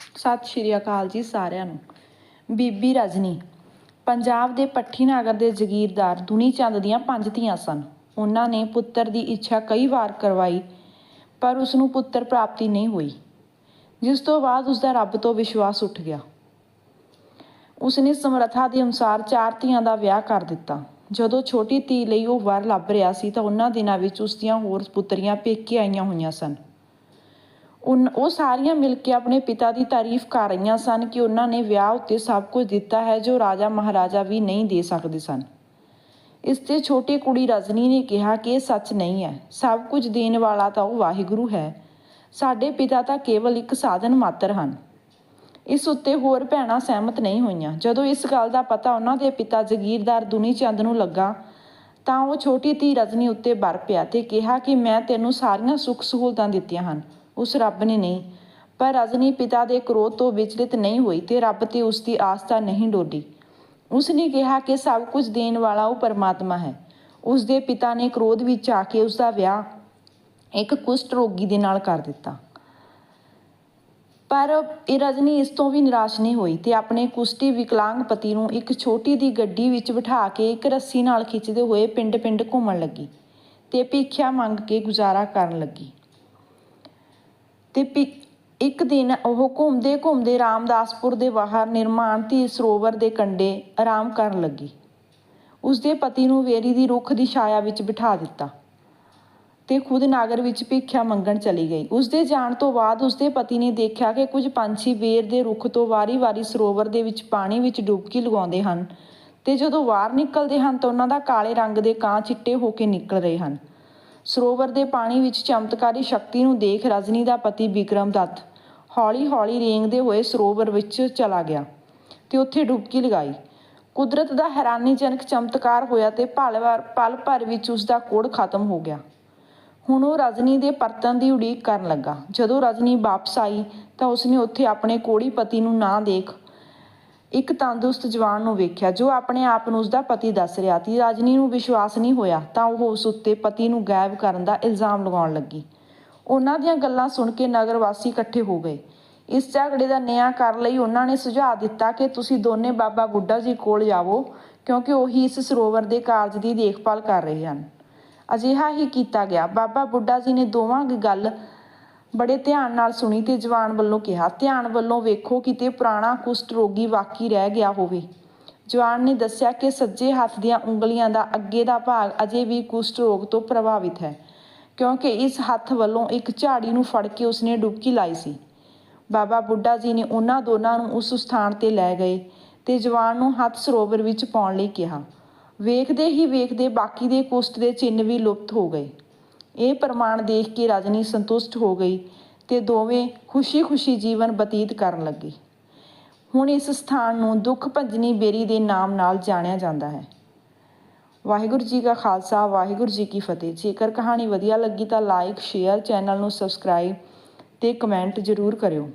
ਸਤਿ ਸ਼੍ਰੀ ਅਕਾਲ ਜੀ ਸਾਰਿਆਂ ਨੂੰ। ਬੀਬੀ ਰਜਨੀ, ਪੰਜਾਬ ਦੇ ਪੱਠੀ ਨਗਰ ਦੇ ਜ਼ਗੀਰਦਾਰ ਦੁਨੀ ਚੰਦ ਦੀਆਂ ਪੰਜ ਧੀਆਂ ਸਨ। ਉਹਨਾਂ ਨੇ ਪੁੱਤਰ ਦੀ ਇੱਛਾ ਕਈ ਵਾਰ ਕਰਵਾਈ, ਪਰ ਉਸ ਨੂੰ ਪੁੱਤਰ ਪ੍ਰਾਪਤੀ ਨਹੀਂ ਹੋਈ। ਜਿਸ ਤੋਂ ਬਾਅਦ ਉਸ ਦਾ ਰੱਬ ਤੋਂ ਵਿਸ਼ਵਾਸ ਉੱਠ ਗਿਆ। ਉਸ ਨੇ ਸਮਰੱਥਾ ਦੇ ਅਨੁਸਾਰ ਚਾਰ ਧੀਆਂ ਦਾ ਵਿਆਹ ਕਰ ਦਿੱਤਾ। ਜਦੋਂ ਛੋਟੀ ਧੀ ਲਈ ਉਹ ਵਰ ਲੱਭ ਰਿਹਾ ਸੀ ਤਾਂ ਉਹਨਾਂ ਦਿਨਾਂ ਵਿੱਚ ਉਸ ਦੀਆਂ ਹੋਰ ਪੁੱਤਰੀਆਂ ਪੇਕੇ ਆਈਆਂ ਹੋਈਆਂ ਸਨ। ਉਨ ਉਹ ਸਾਰੀਆਂ ਮਿਲ ਕੇ ਆਪਣੇ ਪਿਤਾ ਦੀ ਤਾਰੀਫ ਕਰ ਰਹੀਆਂ ਸਨ ਕਿ ਉਹਨਾਂ ਨੇ ਵਿਆਹ ਉੱਤੇ ਸਭ ਕੁਝ ਦਿੱਤਾ ਹੈ ਜੋ ਰਾਜਾ ਮਹਾਰਾਜਾ ਵੀ ਨਹੀਂ ਦੇ ਸਕਦੇ ਸਨ। ਇਸ ਤੇ ਛੋਟੀ ਕੁੜੀ ਰਜਨੀ ਨੇ ਕਿਹਾ ਕਿ ਇਹ ਸੱਚ ਨਹੀਂ ਹੈ। ਸਭ ਕੁਝ ਦੇਣ ਵਾਲਾ ਤਾਂ ਉਹ ਵਾਹਿਗੁਰੂ ਹੈ। ਸਾਡੇ ਪਿਤਾ ਤਾਂ ਕੇਵਲ ਇੱਕ ਸਾਧਨ ਮਾਤਰ ਹਨ। ਇਸ ਉੱਤੇ ਹੋਰ ਭੈਣਾਂ ਸਹਿਮਤ ਨਹੀਂ ਹੋਈਆਂ। ਜਦੋਂ ਇਸ ਗੱਲ ਦਾ ਪਤਾ ਉਹਨਾਂ ਦੇ ਪਿਤਾ ਜਗੀਰਦਾਰ ਦੁਨੀ ਚੰਦ ਨੂੰ ਲੱਗਾ, ਤਾਂ ਉਹ ਛੋਟੀ ਧੀ ਰਜਨੀ ਉੱਤੇ ਵਰ ਪਿਆ ਤੇ ਕਿਹਾ ਕਿ ਮੈਂ ਤੈਨੂੰ ਸਾਰੀਆਂ ਸੁੱਖ ਸਹੂਲਤਾਂ ਦਿੱਤੀਆਂ ਹਨ। ਉਸ ਰੱਬ ਨੇ ਨਹੀਂ। ਪਰ ਰਜਨੀ ਪਿਤਾ ਦੇ ਕ੍ਰੋਧ ਤੋਂ ਵਿਚਲਿਤ ਨਹੀਂ ਹੋਈ ਤੇ ਰੱਬ ਤੇ ਉਸ ਦੀ ਆਸਥਾ ਨਹੀਂ ਡੋਲੀ ਉਸ ਨੇ ਕਿਹਾ ਕਿ ਸਭ ਕੁਝ ਦੇਣ ਵਾਲਾ ਉਹ ਪਰਮਾਤਮਾ ਹੈ। ਉਸ ਦੇ ਪਿਤਾ ਨੇ ਕ੍ਰੋਧ ਵਿੱਚ ਆ ਕੇ ਉਸ ਦਾ ਵਿਆਹ ਇੱਕ ਕੁਸ਼ਟ ਰੋਗੀ ਦੇ ਨਾਲ ਕਰ ਦਿੱਤਾ। ਪਰ ਇਹ ਰਜਨੀ ਇਸ ਤੋਂ ਵੀ ਨਿਰਾਸ਼ ਨਹੀਂ ਹੋਈ ਤੇ ਆਪਣੇ ਕੁਸ਼ਟੀ ਵਿਕਲਾਂਗ ਪਤੀ ਨੂੰ ਇੱਕ ਛੋਟੀ ਦੀ ਗੱਡੀ ਵਿੱਚ ਬਿਠਾ ਕੇ ਇੱਕ ਰੱਸੀ ਨਾਲ ਖਿੱਚਦੇ ਹੋਏ ਪਿੰਡ-ਪਿੰਡ ਘੁੰਮਣ ਲੱਗੀ ਤੇ ਭੀਖਿਆ ਮੰਗ ਕੇ ਗੁਜ਼ਾਰਾ ਕਰਨ ਲੱਗੀ। ਤੇ ਭਿ- ਇੱਕ ਦਿਨ ਉਹ ਘੁੰਮਦੇ ਘੁੰਮਦੇ ਰਾਮਦਾਸਪੁਰ ਦੇ ਬਾਹਰ ਨਿਰਮਾਣ ਧੀ ਸਰੋਵਰ ਦੇ ਕੰਢੇ ਆਰਾਮ ਕਰਨ ਲੱਗੀ। ਉਸ ਦੇ ਪਤੀ ਨੂੰ ਵੇਰੀ ਦੀ ਰੁੱਖ ਦੀ ਛਾਇਆ ਵਿੱਚ ਬਿਠਾ ਦਿੱਤਾ ਤੇ ਖੁਦ ਨਾਗਰ ਵਿੱਚ ਭਿੱਖਿਆ ਮੰਗਣ ਚਲੀ ਗਈ। ਉਸ ਦੇ ਜਾਣ ਤੋਂ ਬਾਅਦ ਉਸ ਦੇ ਪਤੀ ਨੇ ਦੇਖਿਆ ਕਿ ਕੁਝ ਪੰਛੀ ਵੇਰ ਦੇ ਰੁੱਖ ਤੋਂ ਵਾਰੀ-ਵਾਰੀ ਸਰੋਵਰ ਦੇ ਵਿੱਚ ਪਾਣੀ ਵਿੱਚ ਡੁਬਕੀ ਲਗਾਉਂਦੇ ਹਨ ਤੇ ਜਦੋਂ ਬਾਹਰ ਨਿਕਲਦੇ ਹਨ ਤਾਂ ਉਹਨਾਂ ਦਾ ਕਾਲੇ ਰੰਗ ਦੇ ਕਾਂ ਚਿੱਟੇ ਹੋ ਕੇ ਨਿਕਲ ਰਹੇ ਹਨ। ਸਰੋਵਰ ਦੇ ਪਾਣੀ ਵਿੱਚ ਚਮਤਕਾਰੀ ਸ਼ਕਤੀ ਨੂੰ ਦੇਖ ਰਜਨੀ ਦਾ ਪਤੀ ਵਿਕਰਮ ਦੱਤ ਹੌਲੀ-ਹੌਲੀ ਰੇਂਗਦੇ ਹੋਏ ਸਰੋਵਰ ਵਿੱਚ ਚਲਾ ਗਿਆ ਤੇ ਉੱਥੇ ਡੁਬਕੀ ਲਗਾਈ। ਕੁਦਰਤ ਦਾ ਹੈਰਾਨੀਜਨਕ ਚਮਤਕਾਰ ਹੋਇਆ ਤੇ ਪਲ ਭਰ ਪਲ ਭਰ ਵਿੱਚ ਉਸ ਦਾ ਕੋੜ ਖਤਮ ਹੋ ਗਿਆ। ਹੁਣ ਉਹ ਰਜਨੀ ਦੇ ਪਰਤਣ ਦੀ ਉਡੀਕ ਕਰਨ ਲੱਗਾ। ਜਦੋਂ ਰਜਨੀ ਵਾਪਸ ਆਈ ਤਾਂ ਉਸਨੇ ਉੱਥੇ ਆਪਣੇ ਕੋੜੀ ਪਤੀ ਨੂੰ ਨਾ ਦੇਖ ਇੱਕ ਤੰਦਰੁਸਤ ਜਵਾਨ ਨੂੰ ਵੇਖਿਆ, ਜੋ ਆਪਣੇ ਆਪ ਨੂੰ ਉਸਦਾ ਪਤੀ ਦੱਸ ਰਿਹਾ ਸੀ। ਰਜਨੀ ਨੂੰ ਵਿਸ਼ਵਾਸ ਨਹੀਂ ਹੋਇਆ, ਤਾਂ ਉਹ ਉਸ ਉੱਤੇ ਪਤੀ ਨੂੰ ਗਾਇਬ ਕਰਨ ਦਾ ਇਲਜ਼ਾਮ ਲਗਾਉਣ ਲੱਗੀ। ਉਹਨਾਂ ਦੀਆਂ ਗੱਲਾਂ ਸੁਣ ਕੇ ਨਗਰ ਵਾਸੀ ਇਕੱਠੇ ਹੋ ਗਏ। ਇਸ ਝਗੜੇ ਦਾ ਨਿਆਂ ਕਰ ਲਈ ਉਹਨਾਂ ਨੇ ਸੁਝਾਅ ਦਿੱਤਾ ਕਿ ਤੁਸੀਂ ਦੋਨੇ ਬਾਬਾ ਬੁੱਢਾ ਜੀ ਕੋਲ ਜਾਵੋ, ਕਿਉਂਕਿ ਉਹੀ ਇਸ ਸਰੋਵਰ ਦੇ ਕਾਰਜ ਦੀ ਦੇਖਭਾਲ ਕਰ ਰਹੇ ਹਨ। ਅਜਿਹਾ ਹੀ ਕੀਤਾ ਗਿਆ। ਬਾਬਾ ਬੁੱਢਾ ਜੀ ਨੇ ਦੋਵਾਂ ਗੱਲ ਬੜੇ ਧਿਆਨ ਨਾਲ ਸੁਣੀ ਤੇ ਜਵਾਨ ਵੱਲੋਂ ਕਿਹਾ, ਧਿਆਨ ਵੱਲੋਂ ਵੇਖੋ ਕਿਤੇ ਪੁਰਾਣਾ ਕੁਸ਼ਟ ਰੋਗੀ ਵਾਕੀ ਰਹਿ ਗਿਆ ਹੋਵੇ। ਜਵਾਨ ਨੇ ਦੱਸਿਆ ਕਿ ਸੱਜੇ ਹੱਥ ਦੀਆਂ ਉਂਗਲੀਆਂ ਦਾ ਅੱਗੇ ਦਾ ਭਾਗ ਅਜੇ ਵੀ ਕੁਸ਼ਟ ਰੋਗ ਤੋਂ ਪ੍ਰਭਾਵਿਤ ਹੈ, ਕਿਉਂਕਿ ਇਸ ਹੱਥ ਵੱਲੋਂ ਇੱਕ ਝਾੜੀ ਨੂੰ ਫੜ ਕੇ ਉਸਨੇ ਡੁਬਕੀ ਲਾਈ ਸੀ। ਬਾਬਾ ਬੁੱਢਾ ਜੀ ਨੇ ਉਹਨਾਂ ਦੋਨਾਂ ਨੂੰ ਉਸ ਸਥਾਨ ਤੇ ਲੈ ਗਏ ਤੇ ਜਵਾਨ ਨੂੰ ਹੱਥ ਸਰੋਵਰ ਵਿੱਚ ਪਾਉਣ ਲਈ ਕਿਹਾ। ਵੇਖਦੇ ਹੀ ਵੇਖਦੇ ਬਾਕੀ ਦੇ ਕੁਸ਼ਟ ਦੇ ਚਿੰਨ੍ਹ ਵੀ ਲੁਪਤ ਹੋ ਗਏ। ਇਹ ਪ੍ਰਮਾਣ ਦੇਖ ਕੇ ਰਜਨੀ ਸੰਤੁਸ਼ਟ ਹੋ ਗਈ ਤੇ ਦੋਵੇਂ ਖੁਸ਼ੀ-ਖੁਸ਼ੀ ਜੀਵਨ ਬਤੀਤ ਕਰਨ ਲੱਗੇ। ਹੁਣ ਇਸ ਸਥਾਨ ਨੂੰ ਦੁੱਖ ਭੰਜਨੀ ਬੇਰੀ ਦੇ ਨਾਮ ਨਾਲ ਜਾਣਿਆ ਜਾਂਦਾ ਹੈ। ਵਾਹਿਗੁਰੂ ਜੀ ਕਾ ਖਾਲਸਾ, ਵਾਹਿਗੁਰੂ ਜੀ ਕੀ ਫਤਿਹ। ਜੇਕਰ ਕਹਾਣੀ ਵਧੀਆ ਲੱਗੀ ਤਾਂ ਲਾਈਕ, ਸ਼ੇਅਰ, ਚੈਨਲ ਨੂੰ ਸਬਸਕ੍ਰਾਈਬ ਤੇ ਕਮੈਂਟ ਜ਼ਰੂਰ ਕਰਿਓ।